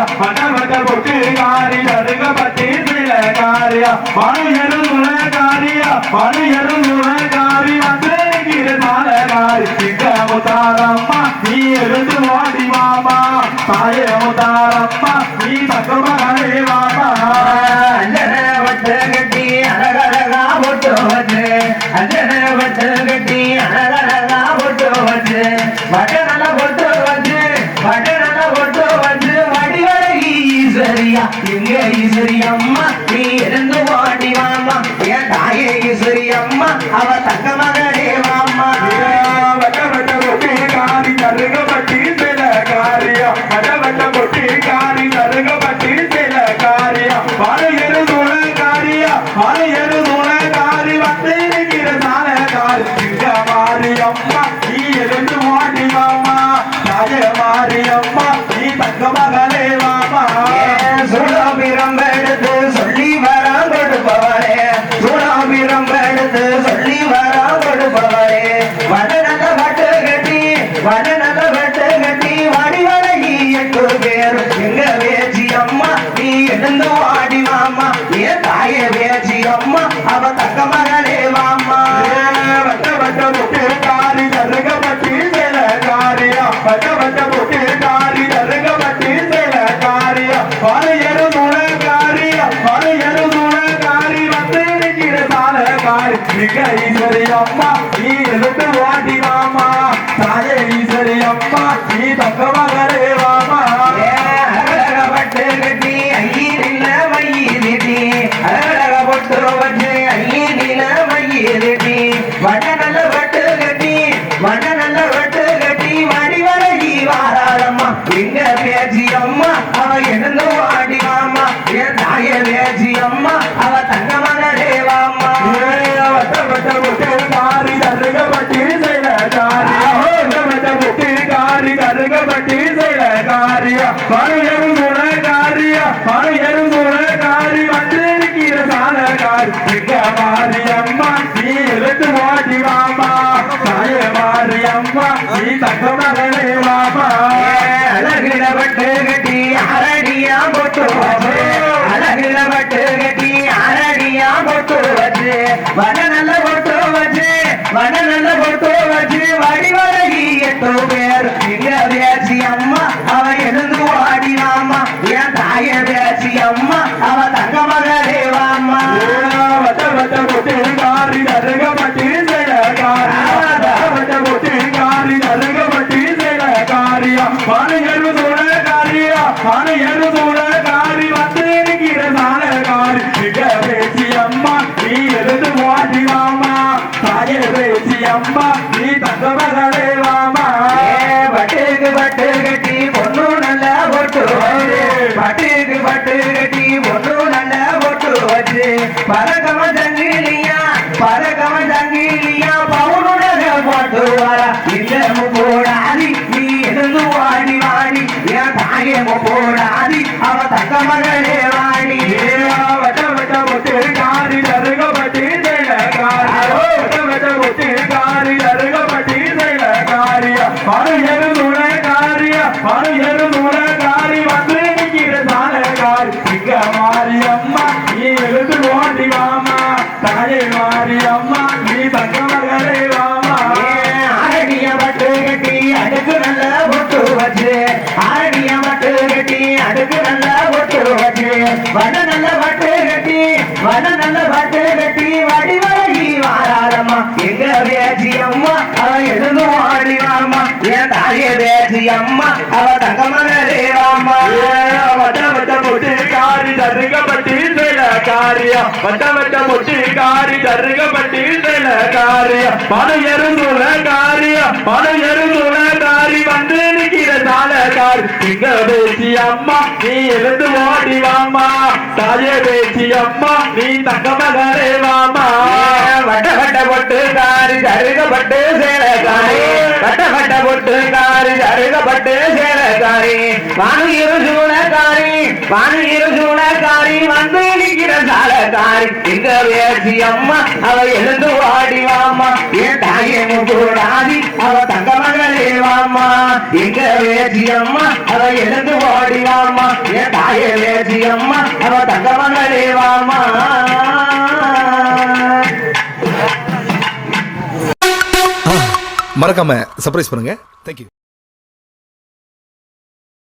வட்ட பொட்டு காரி தருக பட்டி சில காரியா மனு எருதுல காரியா மனு எருதுல காரி வந்து சால காரி இங்க முத்தாரம்மா நீ எழுந்து வாடி மாமா தாயே முத்தாரம்மா நீ தக்க மகனே மாமா வட்டு கட்டி அழகழகா அஞ்சன கட்டி அழகழகா ஈஸ்வரி அம்மா நீ இருந்து வாடி வாமா என் தாயே ஈஸ்வரி அம்மா அவ தங்க மகனே வாமா வட்ட வட்ட பொட்டி காரி தருக பட்டி சில காரியா வட்ட வட்ட பொட்டி காரி தருக பட்டி சில காரியா மனு எருதுல காரி காரி மாரியம்மா நீ எழுந்து சால காரி மிக ஈஸ்வரி அம்மா நீ எழுந்து வாடி வாமா. தாயே ஈஸ்வரி அம்மா நீ தங்க மகரே வாமா. அழகப்பட்டு கட்டி ஐயில மையிலிட்டி அழக பொட்டு வச்சு ஐயில மையிலிட்டி வட நல்ல வட்டு கட்டி வட நல்ல வட்டு கட்டி வடிவழகி வாராளம்மா. எங்க பேச்சி அம்மா அவ எழுந்து வாடி மாமா என் தாய பேச்சி அம்மா மாரியம்மா நீ எழுத்து வாடி வாமா. தாய மாரியம்மா நீ தங்க மகளே மாமா அழகில பட்டு கட்டி அரடியா போட்டு வச்சு அழகில பட்டு கட்டி அரடியா போட்டு வச்சு வட நல்ல பொட்டு வச்சு வட நல்ல பொட்டு வச்சு வடிவழகி எட்டு பேர். எங்க பேச்சி அம்மா அவ எழுந்து வாடினாமா என் தாய பேசி அம்மா அவ தங்க பேசி அம்மா நீ தங்க மகளே மாமா பட்டுக்கு பட்டு கட்டி பொண்ணு நல்ல பொட்டு வச்சு பட்டுக்கு பட்டு கட்டி பொண்ணு நல்ல பொட்டு வச்சு பறக்கம தங்கிலியா பறக்கம தங்கிலியா பவுனுடைய போட்டு வர. இல்லமு போடாதி நீ எழுந்து வாடி வாடி. என் தாயமு போடாதி அவ வச்சு அரடிய பட்டு கட்டி அடுக்கு நல்ல பொட்டு வச்சு வட நல்ல பட்டு கட்டி வட நல்ல பட்டு கட்டி வடிவழகி வாராளம்மா எங்க பேச்சி அம்மா அவ எழுந்து வாடி என் தாய பேச்சி அம்மா அவ தங்க மகளே வட்ட வட்ட பொட்டி காரி தருக பட்டி வட்ட வட்ட பொட்டி காரி காரி பேசி அம்மா நீ எழுந்து ஓடி வாமா தாயே பேசி அம்மா நீ தங்க மகளே வாமா வட்ட வட்ட பொட்டு காரி. தருகப்பட்டு சேலக்காரி வட்ட வட்ட பொட்டு காரி. தருகப்பட்டு சேலக்காரி வானு இரு சூழக்காரி வானு இரு சூழக்காரி வந்து நிற்கிற சாலக்காரி எங்க வேசி அம்மா அவ எழுந்து வாடி வாமா என் தாயை அவ எங்க வேதியம்மா அம்மா அவ எழுந்து ஓடிவாமா என் தாய வேதியம்மா அம்மா அவ தங்க மறக்காம சர்ப்ரைஸ் பண்ணுங்க. தேங்க்யூ